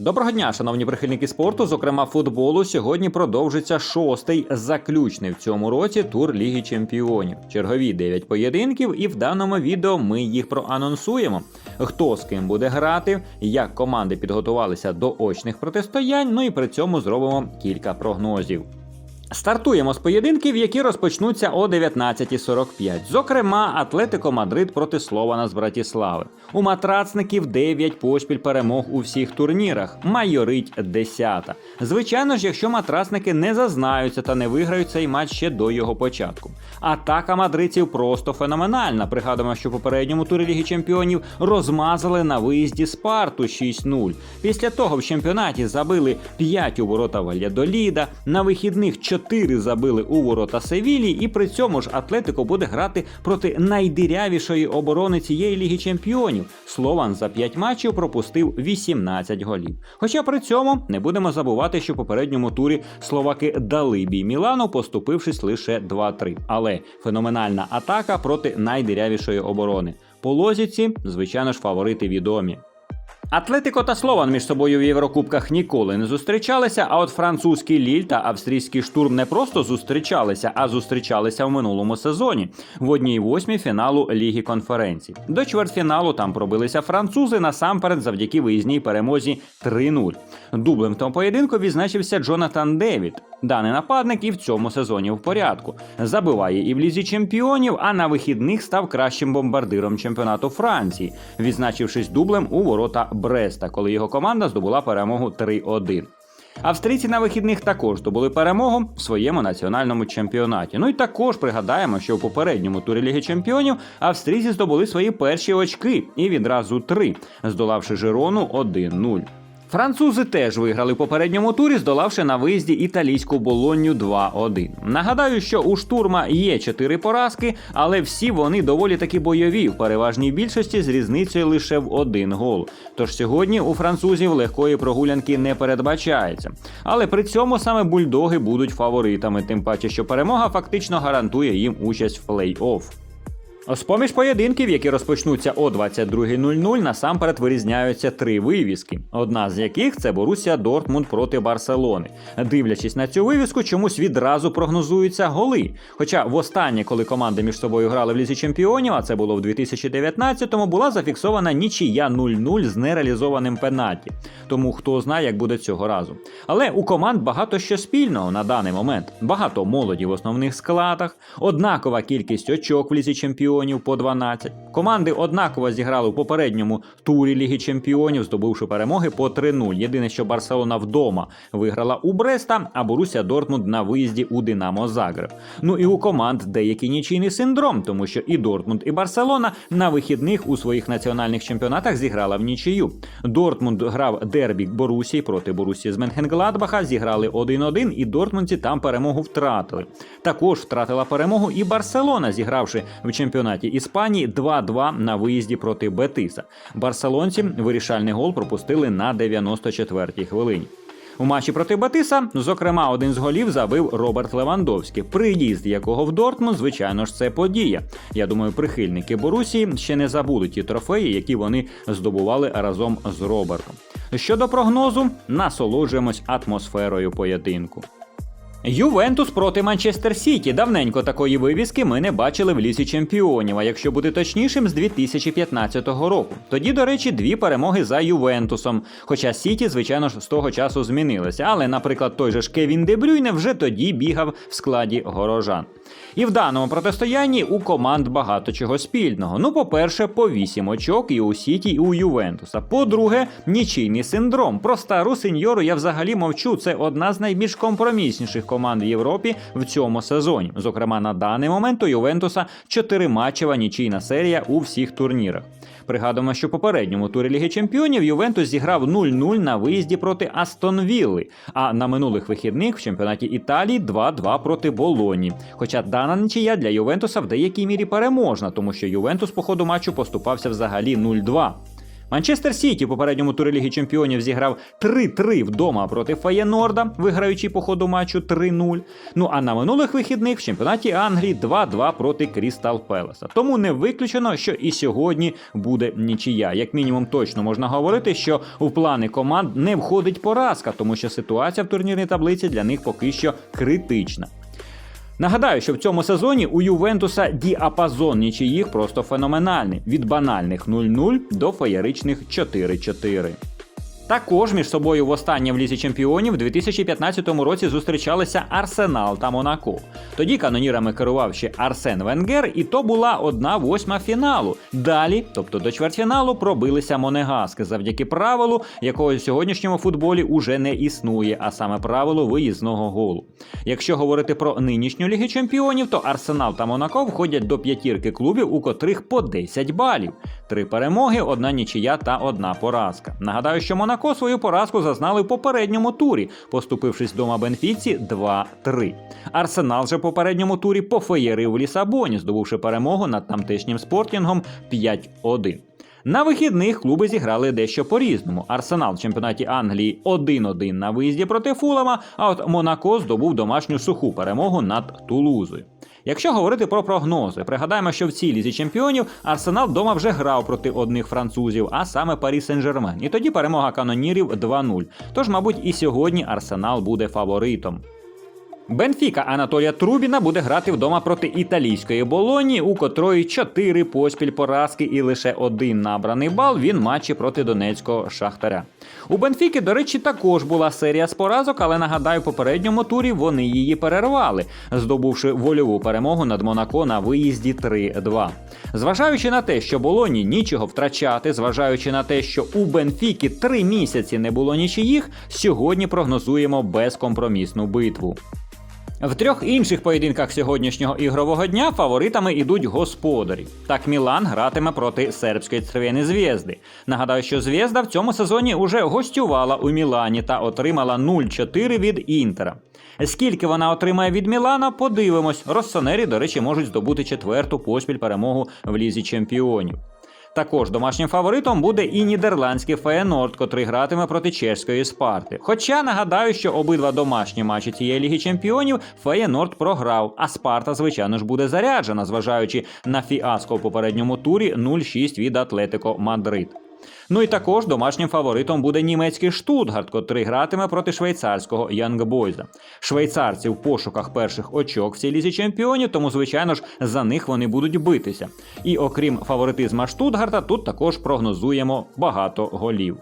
Доброго дня, шановні прихильники спорту, зокрема футболу. Сьогодні продовжиться шостий заключний в цьому році тур Ліги Чемпіонів. Чергові 9 поєдинків, і в даному відео ми їх проанонсуємо. Хто з ким буде грати, як команди підготувалися до очних протистоянь. Ну і при цьому зробимо кілька прогнозів. Стартуємо з поєдинків, які розпочнуться о 19.45. Зокрема, Атлетико Мадрид проти Слована з Братіслави. У матрацників 9 поспіль перемог у всіх турнірах. Майорить 10. Звичайно ж, якщо матрацники не зазнаються та не виграють цей матч ще до його початку. Атака мадридців просто феноменальна. Пригадуємо, що в попередньому турі Ліги Чемпіонів розмазали на виїзді Спарту 6-0. Після того в чемпіонаті забили 5 у ворота Вальядоліда, на вихідних 4 забили у ворота Севілі, і при цьому ж Атлетико буде грати проти найдирявішої оборони цієї Ліги Чемпіонів. Слован за 5 матчів пропустив 18 голів. Хоча при цьому не будемо забувати, що в попередньому турі словаки дали бій Мілану, поступившись лише 2-3. Але феноменальна атака проти найдирявішої оборони. По лозіці, звичайно ж, фаворити відомі. Атлетико та Слован між собою в Єврокубках ніколи не зустрічалися. А от французький Ліль та австрійський штурм не просто зустрічалися, а зустрічалися в минулому сезоні в одній восьмій фіналу Ліги конференцій. До чвертьфіналу там пробилися французи насамперед завдяки виїзній перемозі 3-0. Дублем в тому поєдинку відзначився Джонатан Девід. Даний нападник і в цьому сезоні в порядку. Забиває і в лізі чемпіонів, а на вихідних став кращим бомбардиром чемпіонату Франції, відзначившись дублем у ворота Бреста, коли його команда здобула перемогу 3-1. Австрійці на вихідних також здобули перемогу в своєму національному чемпіонаті. Ну і також пригадаємо, що у попередньому турі Ліги Чемпіонів австрійці здобули свої перші очки і відразу три, здолавши Жирону 1-0. Французи теж виграли в попередньому турі, здолавши на виїзді італійську болонню 2-1. Нагадаю, що у штурма є 4 поразки, але всі вони доволі таки бойові, в переважній більшості з різницею лише в один гол. Тож сьогодні у французів легкої прогулянки не передбачається. Але при цьому саме бульдоги будуть фаворитами, тим паче, що перемога фактично гарантує їм участь в плей-офф. З поміж поєдинків, які розпочнуться о 22.00, насамперед вирізняються три вивіски. Одна з яких це Борусія Дортмунд проти Барселони. Дивлячись на цю вивіску, чомусь відразу прогнозуються голи. Хоча востаннє, коли команди між собою грали в лізі чемпіонів, а це було в 2019-му, була зафіксована нічия 0-0 з нереалізованим пенальті. Тому хто знає, як буде цього разу. Але у команд багато що спільного на даний момент. Багато молоді в основних складах, однакова кількість очок в лізі чемпіонів по 12. Команди однаково зіграли у попередньому турі Ліги Чемпіонів, здобувши перемоги по 3-0. Єдине, що Барселона вдома виграла у Бреста, а Боруся Дортмунд на виїзді у Динамо Загреб. Ну і у команд деякий нічийний синдром, тому що і Дортмунд, і Барселона на вихідних у своїх національних чемпіонатах зіграла в нічию. Дортмунд грав дербі Борусії проти Борусії з Менхенгладбаха, зіграли 1-1, і Дортмундці там перемогу втратили. Також втратила перемогу і Барселона, зігравши в чемпіонаті Іспанії 2-2 на виїзді проти Бетиса. Барселонці вирішальний гол пропустили на 94-й хвилині. У матчі проти Батиса, зокрема, один з голів забив Роберт Левандовський, приїзд якого в Дортмунд, звичайно ж, це подія. Я думаю, прихильники Борусії ще не забудуть ті трофеї, які вони здобували разом з Робертом. Щодо прогнозу, насолоджуємось атмосферою поєдинку. Ювентус проти Манчестер Сіті. Давненько такої вивіски ми не бачили в лісі чемпіонів. А якщо бути точнішим, з 2015 року. Тоді, до речі, дві перемоги за Ювентусом. Хоча Сіті, звичайно ж, з того часу змінилися. Але, наприклад, той же ж Кевін Дебрюйне вже тоді бігав в складі горожан. І в даному протистоянні у команд багато чого спільного. Ну, по-перше, по 8 очок і у Сіті, і у Ювентуса. По-друге, нічийний синдром. Про стару сеньору я взагалі мовчу. Це одна з найбільш компромісніших команд в Європі в цьому сезоні. Зокрема, на даний момент у Ювентуса чотириматчева нічийна серія у всіх турнірах. Пригадуємо, що попередньому турі Ліги Чемпіонів Ювентус зіграв 0-0 на виїзді проти Астон Вілли, а на минулих вихідних в чемпіонаті Італії 2-2 проти Болоні. Хоча дана нічия для Ювентуса в деякій мірі переможна, тому що Ювентус по ходу матчу поступався взагалі 0-2. Манчестер Сіті в попередньому турі Ліги Чемпіонів зіграв 3-3 вдома проти Фаєнорда, виграючи по ходу матчу 3-0. Ну а на минулих вихідних в чемпіонаті Англії 2-2 проти Крістал Пелеса. Тому не виключено, що і сьогодні буде нічия. Як мінімум, точно можна говорити, що в плани команд не входить поразка, тому що ситуація в турнірній таблиці для них поки що критична. Нагадаю, що в цьому сезоні у Ювентуса діапазон нічиїх просто феноменальний від банальних 0-0 до феєричних 4-4. Також між собою востаннє в лізі чемпіонів у 2015 році зустрічалися Арсенал та Монако. Тоді канонірами керував ще Арсен Венгер, і то була одна восьма фіналу. Далі, тобто до чвертьфіналу, пробилися Монегаски завдяки правилу, якого в сьогоднішньому футболі уже не існує, а саме правило виїзного голу. Якщо говорити про нинішню лігу чемпіонів, то Арсенал та Монако входять до п'ятірки клубів, у котрих по 10 балів. Три перемоги, одна нічия та одна поразка. Нагадаю, що Монако свою поразку зазнали в попередньому турі, поступившись дома Бенфіці 2-3. Арсенал же в попередньому турі пофеєрив в Лісабоні, здобувши перемогу над тамтешнім спортінгом 5-1. На вихідних клуби зіграли дещо по-різному. Арсенал в чемпіонаті Англії 1-1 на виїзді проти Фулама, а от Монако здобув домашню суху перемогу над Тулузою. Якщо говорити про прогнози, пригадаємо, що в цій лізі чемпіонів Арсенал вдома вже грав проти одних французів, а саме Парі Сен-Жермен. І тоді перемога канонірів 2-0. Тож, мабуть, і сьогодні Арсенал буде фаворитом. Бенфіка Анатолія Трубіна буде грати вдома проти італійської болоні, у котрої 4 поспіль поразки і лише один набраний бал він матчі проти донецького шахтаря. У Бенфіки, до речі, також була серія з поразок, але нагадаю, в попередньому турі вони її перервали, здобувши вольову перемогу над Монако на виїзді 3-2. Зважаючи на те, що болоні нічого втрачати, зважаючи на те, що у Бенфіки три місяці не було нічиїх, сьогодні прогнозуємо безкомпромісну битву. В трьох інших поєдинках сьогоднішнього ігрового дня фаворитами ідуть господарі. Так Мілан гратиме проти сербської Цервєни Звєзди. Нагадаю, що Звєзда в цьому сезоні уже гостювала у Мілані та отримала 0-4 від Інтера. Скільки вона отримає від Мілана, подивимось. Россонері, до речі, можуть здобути четверту поспіль перемогу в лізі чемпіонів. Також домашнім фаворитом буде і нідерландський Феєнорд, котрий гратиме проти чеської Спарти. Хоча нагадаю, що обидва домашні матчі цієї ліги чемпіонів Феєнорд програв, а Спарта, звичайно ж, буде заряджена, зважаючи на фіаско в попередньому турі 0-6 від Атлетико Мадрид. Ну і також домашнім фаворитом буде німецький Штутгарт, котрий гратиме проти швейцарського Янгбойза. Швейцарці в пошуках перших очок в цій лізі чемпіонів, тому звичайно ж за них вони будуть битися. І окрім фаворитизма Штутгарта, тут також прогнозуємо багато голів.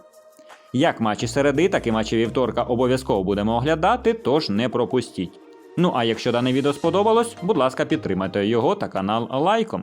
Як матчі середи, так і матчі вівторка обов'язково будемо оглядати, тож не пропустіть. Ну а якщо дане відео сподобалось, будь ласка, підтримайте його та канал лайком.